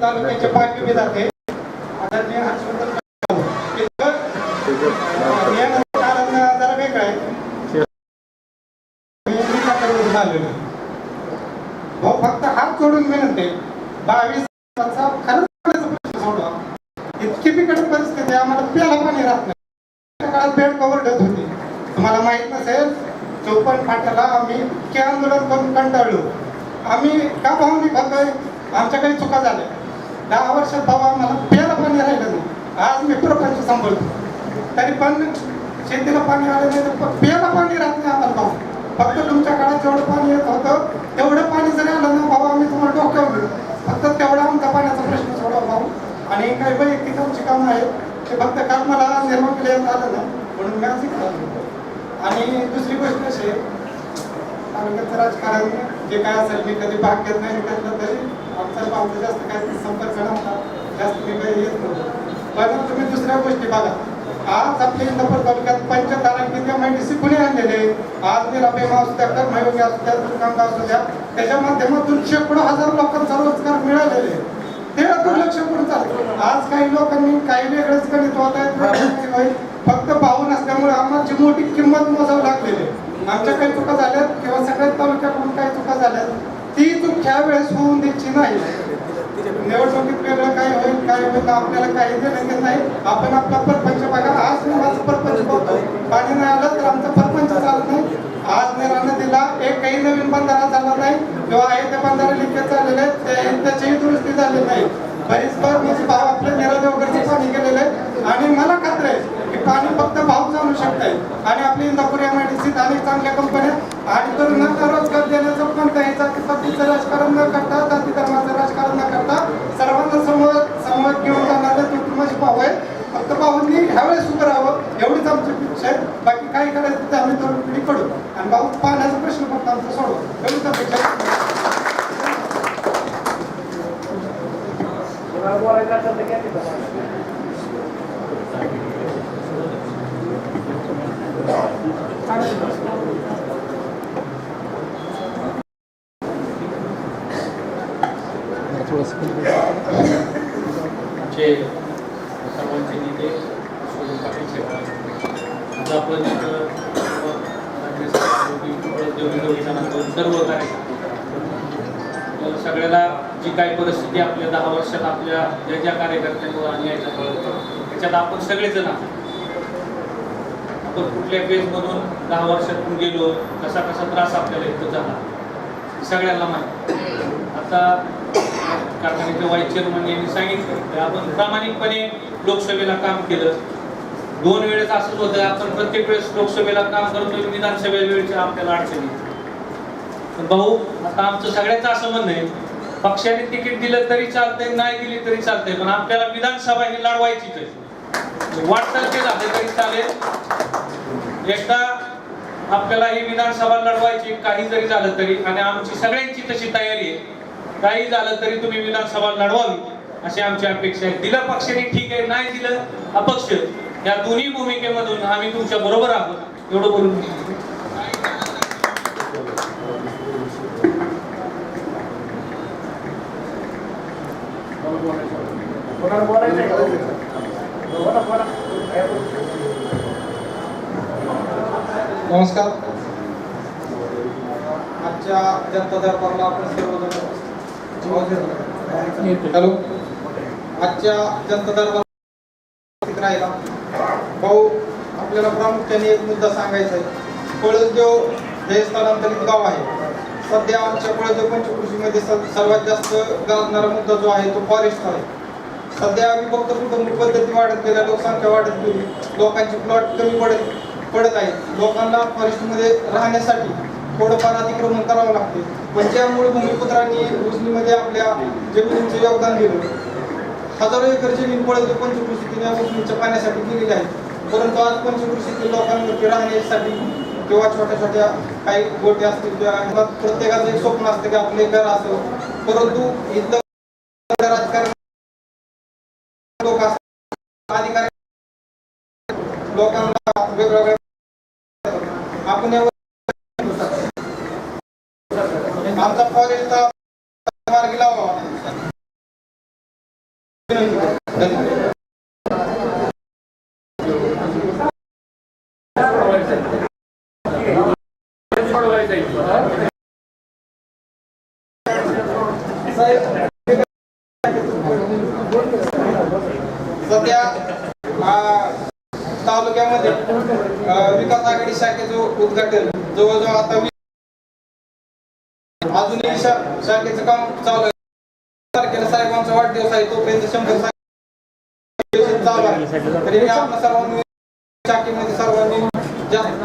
तालुक्याचे पाच विभागाचे आदरणीय हर्षवर्धन भाऊ. इथं, अं, यानंतर कारण जरा वेगळं आहे मी एकाकडून आलेलो आहे. भाऊ फक्त हात जोडून विनंती बावीस खरंच सोडवा. इतकी बिकट परिस्थिती आम्हाला प्याला पाणी राहत नाही. काळात बेड कवरडत होती. तुम्हाला माहीत नसेल चौपन्न फाट्याला आम्ही इतके आंदोलन करून कंटाळलो. आम्ही का भावनी खातोय आमच्या काही चुका झाल्या. दहा वर्षात भाऊ आम्हाला प्याला पाणी राहिलं नाही. आज मी प्रपंच सांभाळतो. तरी पण शेतीला पाणी आलं नाही तर प्याला प्यायला पाणी राहत नाही आम्हाला भाऊ. फक्त तुमच्या काळात जेवढं पाणी येत होतं तेवढं पाणी जरी आलं ना भाऊ आम्ही तुम्हाला डोक्यावर घेऊ. फक्त तेवढा आमचा पाण्याचा प्रश्न सोडा भाऊ. आणि काही वैयक्तिक आमची कामं आहेत ते फक्त काम मला निर्माण केले आलं ना म्हणून मी आज आणि दुसरी गोष्ट अशी आहे, तालुक्याचं राजकारण जे काय असेल मी कधी भाग घेत नाही त्यातलं तरी आमचा आमचा जास्त काय संपर्क नव्हता. जास्त मी काही येत नव्हतं. पण तुम्ही दुसऱ्या गोष्टी बघा. आज आपल्या इंदापूर तालुक्यात पंचतारांकित एम आय आणलेले आज निरापेमा असू द्या कर्मयोगी असू द्या दुर्गंगा असू द्या त्याच्या माध्यमातून शेकडो हजार लोकांचा रोजगार मिळालेले ते दुर्लक्ष करून चालले. आज काही लोकांनी काही वेगळंच गणित होत. आहेत फक्त पाहून असल्यामुळे आम्हाची मोठी किंमत मोजावी लागलेली आहे. आमच्या काही चुका झाल्यात किंवा सगळ्याच तालुक्याकडून काही चुका झाल्यात ती चूक ह्या वेळेस होऊन द्यायची नाही. निवडणुकीत वेगळं काय होईल काय होईल आपल्याला काही देणं नाही. आपण आपला परपंच बघा आज मी माझं परपंच बघतो पाणी नाही आलं तर आमचा परपंच चालत नाही. आज निरानं दिला एक काही नवीन बंधारा झाला नाही. किंवा आहे ते बंधारे लिकेज झालेले आहेत ते- त्याचीही दुरुस्ती झाली नाही. बरीच भर म्हणजे भाव आपल्या नेरा देवगडचे पाणी गेलेलं आहे. आणि मला खात्री आहे पाणी फक्त पाऊस आणू शकते आणि आपली इंदापूर एम आय डी सीत अनेक चांगल्या कंपन्या आणि तरुणांना रोजगार देण्याचं पण जाती पद्धतीचं राजकारण न करता जाती धर्माचं राजकारण न करता सर्वांना समोर समोर घेऊन जाणार तो माझे भाऊ आहे फक्त भाऊंनी ह्यावेळेस उभं राहावं एवढीच आमची इच्छा आहे. बाकी काय करायचं ते आम्ही तरुण पिढी पडू. आणि भाऊ पाण्याचा प्रश्न फक्त आमचा सोडवा. एवढीच अपेक्षा जे सर्वांचे नेते पाटील साहेब आज आपण सर्व कार्यकर्ते सगळ्याला जी काही परिस्थिती आपल्या दहा वर्षात आपल्या ज्या ज्या कार्यकर्त्यांवर आणि याच्यात त्याच्यात आपण सगळेजण आहोत. आपण कुठल्या फेजमधून दहा वर्षातून गेलो कसा कसा त्रास आपल्याला इथं झाला सगळ्यांना माहिती. आता कारखान्याचे वाईस चेअरमन यांनी सांगितलं की आपण प्रामाणिकपणे लोकसभेला काम केलं. दोन वेळेस असंच होतं आपण प्रत्येक वेळेस लोकसभेला काम करतो विधानसभेला वेळेच्या आपल्याला अडचणी पण भाऊ आता आमचं सगळ्याच असं म्हणणं आहे पक्षाने तिकीट दिलं तरी चालतंय नाही दिली तरी चालतंय पण आपल्याला विधानसभा ही लढवायचीच आहे. वाटतं ते झालं तरी चालेल. एकदा आपल्याला ही विधानसभा लढवायची काही जरी झालं तरी आणि आमची सगळ्यांची तशी तयारी आहे काही झालं तरी तुम्ही विधानसभा लढवावी अशी आमची अपेक्षा आहे. दिलं पक्षाने ठीक आहे नाही दिलं अपक्ष या दोन्ही भूमिकेमधून आम्ही तुमच्या बरोबर आहोत एवढं बोलून नमस्कार. आजच्या जनता दरबारला आपण सर्वजण हॅलो. आजच्या जनता दरबार राहिला भाऊ आपल्याला प्रामुख्याने एक मुद्दा सांगायचा आहे. पळसदेव हे स्थलांतरित गाव आहे. सध्या आमच्या पळसदेव पंचकृषीमध्ये सर्वात जास्त गाजणारा मुद्दा जो आहे तो फॉरेस्ट आहे. सध्या विभक्त कुटुंब पद्धती वाढत गेल्या लोकसंख्या वाढत गेली लोकांची प्लॉट कमी पडत पडत आहेत लोकांना फॉरेस्टमध्ये राहण्यासाठी थोडंफार अतिक्रमण करावं लागते पण ज्यामुळे भूमिपुत्रांनी उजनीमध्ये आपल्या जमिनीचे योगदान दिलं. हजारो एकर जमीन पडत पंचकृषी या गोष्टींच्या पाण्यासाठी गेलेली आहे. परंतु आज पंचकृषीतील लोकांमध्ये राहण्यासाठी किंवा छोट्या छोट्या काही गोटे असतील किंवा ह्याला प्रत्येकाचं एक स्वप्न असतं की आपले घर असं. परंतु इथं राजकारण लोक असतात. अधिकारी लोकांना वेगवेगळ्या आपण आमचा फॉरेस्टचा मार्गी लावा सध्या तालुक्यामध्ये विकास आघाडी शाखेचं उद्घाटन. जवळजवळ आता अजूनही शा- शाखेचं काम चालू आहे. तारखेला साहेबांचा वाढदिवस आहे तोपर्यंत शंभर साहेब चालू आहे. तरी आपल्या सर्वांनी शाखेमध्ये सर्वांनी जास्त